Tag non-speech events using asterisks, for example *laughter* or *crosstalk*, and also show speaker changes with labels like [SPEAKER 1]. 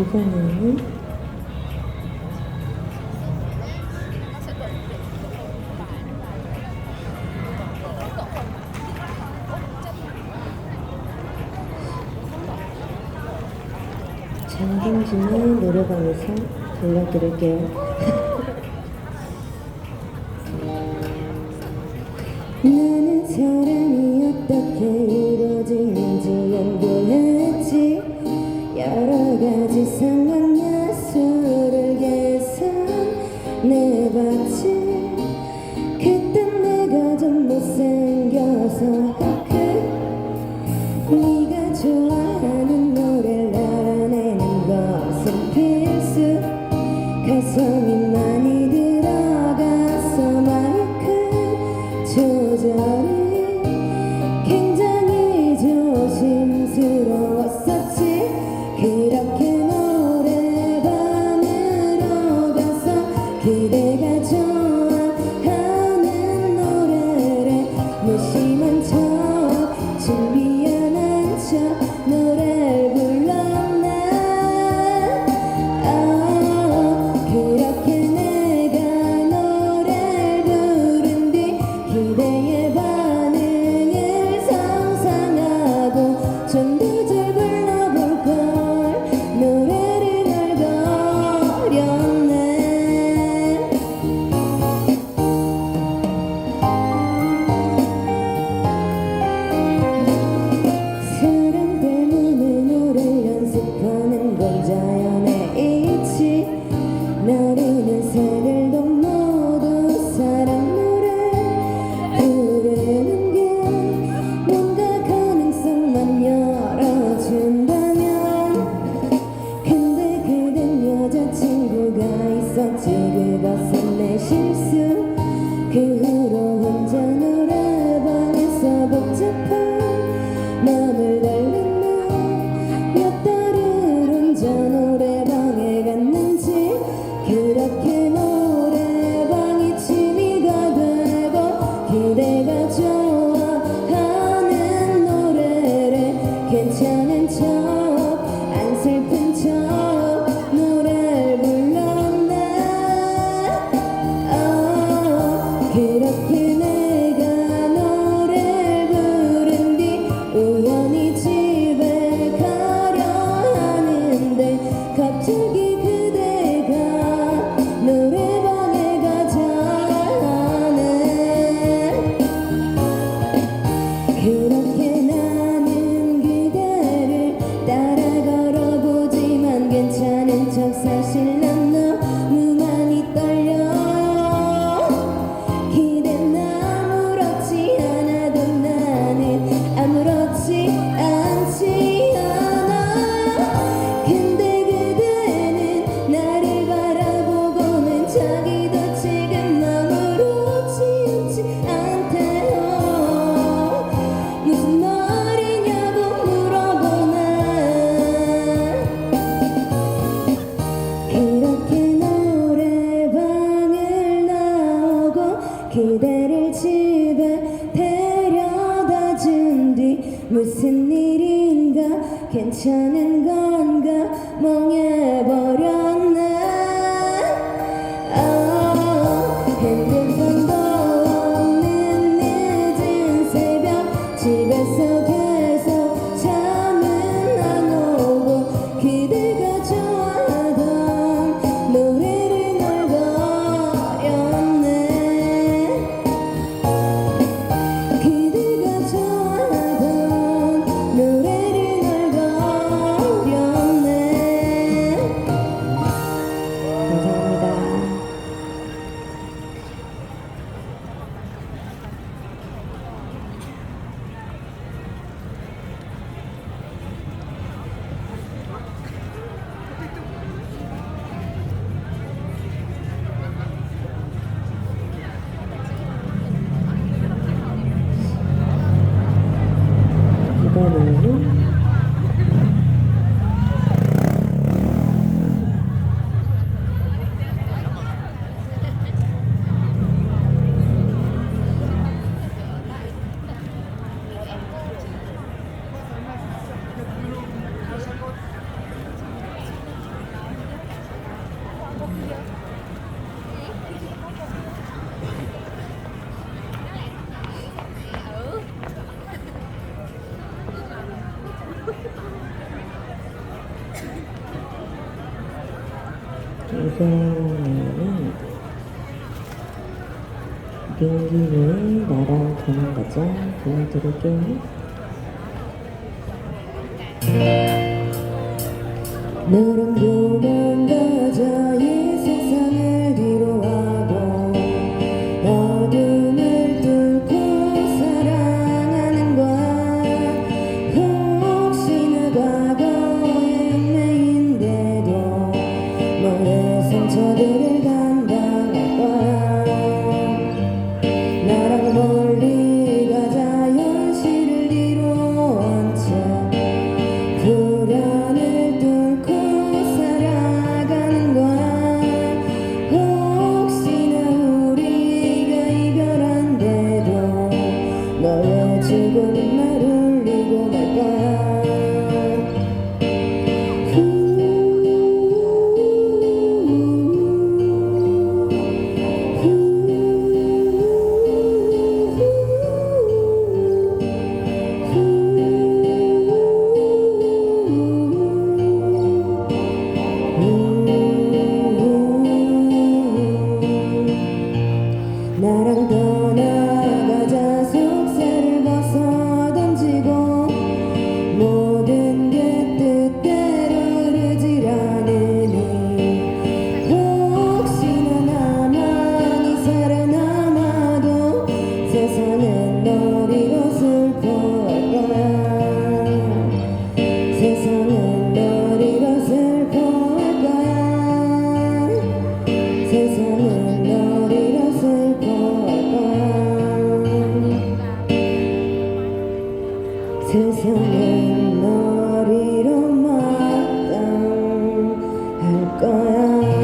[SPEAKER 1] 이거는 장경진의 노래방에서 들려드릴게요. *laughs* 나는 사람이 어떻게 이루어지냐 여러가지 상황 야수를 계산해봤지. 그땐 내가 좀 못생겨서 그 네가 좋아하는 노래를 알아내는 것은 필수. 가성이 그대가 좋아하는 노래를 괜찮은 척 안 슬픈 척 노래를 불렀나 oh, 어, 그렇게 그대를 집에 데려다 준 뒤 무슨 일인가 괜찮은가
[SPEAKER 2] 이거는 민기는 나랑 가는 거죠? 보여드릴게요. 너랑 도망가자. 세상은 너리로 마땅할 거야.